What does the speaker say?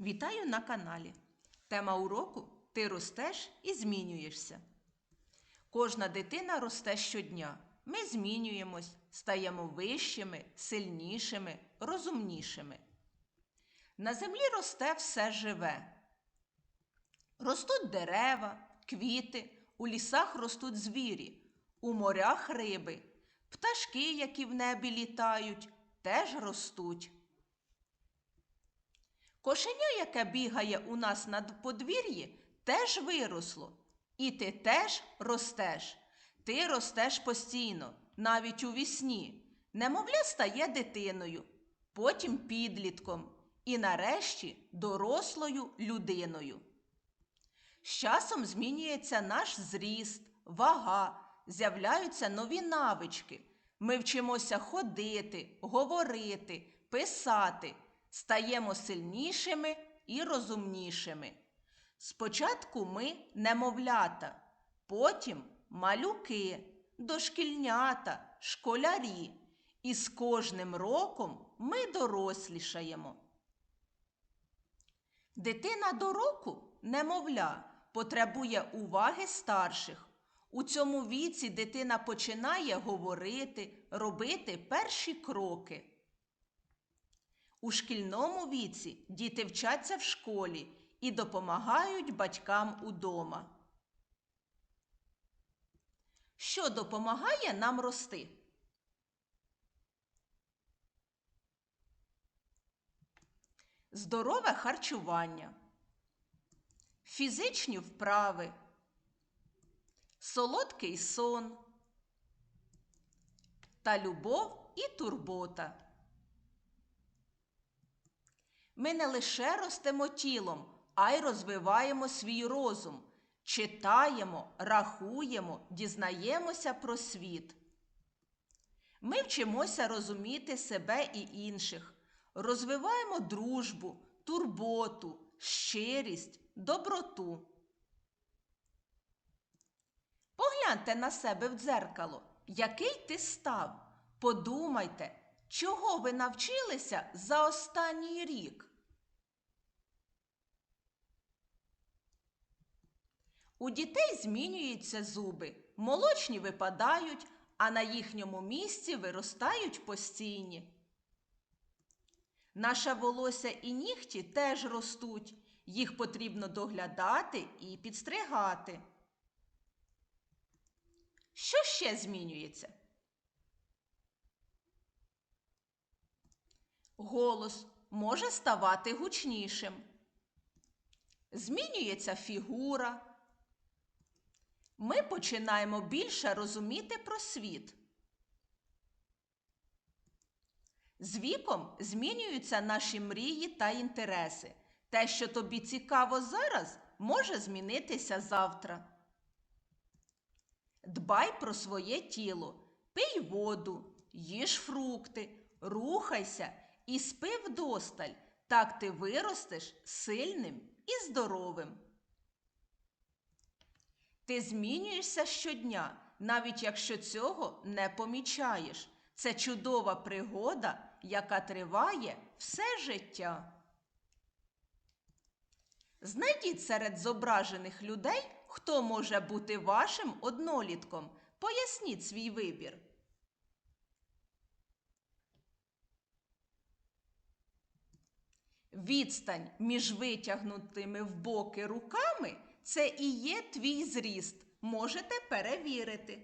Вітаю на каналі. Тема уроку Ти ростеш і змінюєшся. Кожна дитина росте щодня. Ми змінюємось, стаємо вищими, сильнішими, розумнішими. На землі росте все живе. Ростуть дерева, квіти, у лісах ростуть звірі, у морях риби, пташки, які в небі літають, теж ростуть. Кошеня, яке бігає у нас на подвір'ї, теж виросло. І ти теж ростеш. Ти ростеш постійно, навіть у вісні. Немовля стає дитиною, потім підлітком і нарешті дорослою людиною. З часом змінюється наш зріст, вага, з'являються нові навички. Ми вчимося ходити, говорити, писати, стаємо сильнішими і розумнішими. Спочатку ми немовлята, потім малюки, дошкільнята, школярі, і з кожним роком ми дорослішаємо. Дитина до року, немовля, потребує уваги старших. У цьому віці дитина починає говорити, робити перші кроки. У шкільному віці діти вчаться в школі і допомагають батькам удома. Що допомагає нам рости? Здорове харчування, фізичні вправи, солодкий сон та любов і турбота. Ми не лише ростемо тілом, а й розвиваємо свій розум, читаємо, рахуємо, дізнаємося про світ. Ми вчимося розуміти себе і інших, розвиваємо дружбу, турботу, щирість, доброту. Погляньте на себе в дзеркало, який ти став. Подумайте, чого ви навчилися за останній рік. У дітей змінюються зуби, молочні випадають, а на їхньому місці виростають постійні. Наше волосся і нігті теж ростуть, їх потрібно доглядати і підстригати. Що ще змінюється? Голос може ставати гучнішим. Змінюється фігура. Ми починаємо більше розуміти про світ. З віком змінюються наші мрії та інтереси. Те, що тобі цікаво зараз, може змінитися завтра. Дбай про своє тіло, пий воду, їж фрукти, рухайся і спи вдосталь. Так ти виростеш сильним і здоровим. Ти змінюєшся щодня, навіть якщо цього не помічаєш. Це чудова пригода, яка триває все життя. Знайдіть серед зображених людей, хто може бути вашим однолітком. Поясніть свій вибір. Відстань між витягнутими в боки руками це і є твій зріст. Можете перевірити.